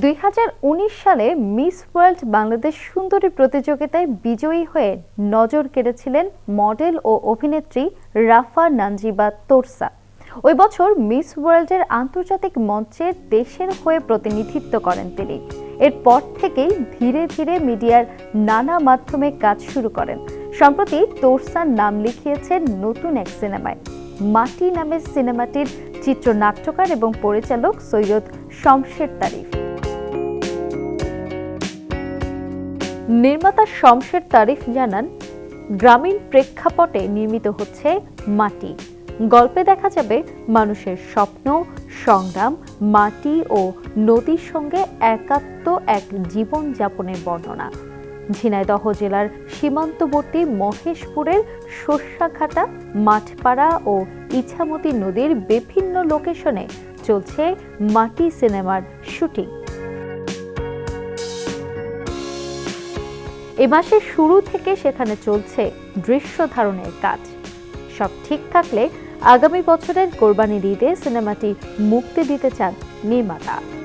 দুই হাজার উনিশ সালে মিস ওয়ার্ল্ড বাংলাদেশ সুন্দরী প্রতিযোগিতায় বিজয়ী হয়ে নজর কেড়েছিলেন মডেল ও অভিনেত্রী রাফা নানজিবা তোরসা। ওই বছর মিস ওয়ার্ল্ডের আন্তর্জাতিক মঞ্চে দেশের হয়ে প্রতিনিধিত্ব করেন তিনি। এরপর থেকেই ধীরে ধীরে মিডিয়ার নানা মাধ্যমে কাজ শুরু করেন। সম্প্রতি তোরসার নাম লিখিয়েছেন নতুন এক সিনেমায়। মাটি নামের সিনেমাটির চিত্রনাট্যকার এবং পরিচালক সৈয়দ শমশের তারিফ। নির্মাতা শমশের তারিফ জানান, গ্রামীণ প্রেক্ষাপটে নির্মিত হচ্ছে মাটি। গল্পে দেখা যাবে মানুষের স্বপ্ন, সংগ্রাম, মাটি ও নদীর সঙ্গে একাত্ম এক জীবন যাপনের বর্ণনা। ঝিনাইদহ জেলার সীমান্তবর্তী মহেশপুরের শস্যাঘাটা, মাঠপাড়া ও ইছামতি নদীর বিভিন্ন লোকেশনে চলছে মাটি সিনেমার শুটিং। এ মাসের শুরু থেকে সেখানে চলছে দৃশ্য ধারণের কাজ। সব ঠিক থাকলে আগামী বছরের কোরবানির ঈদে সিনেমাটি মুক্তি দিতে চান নির্মাতা।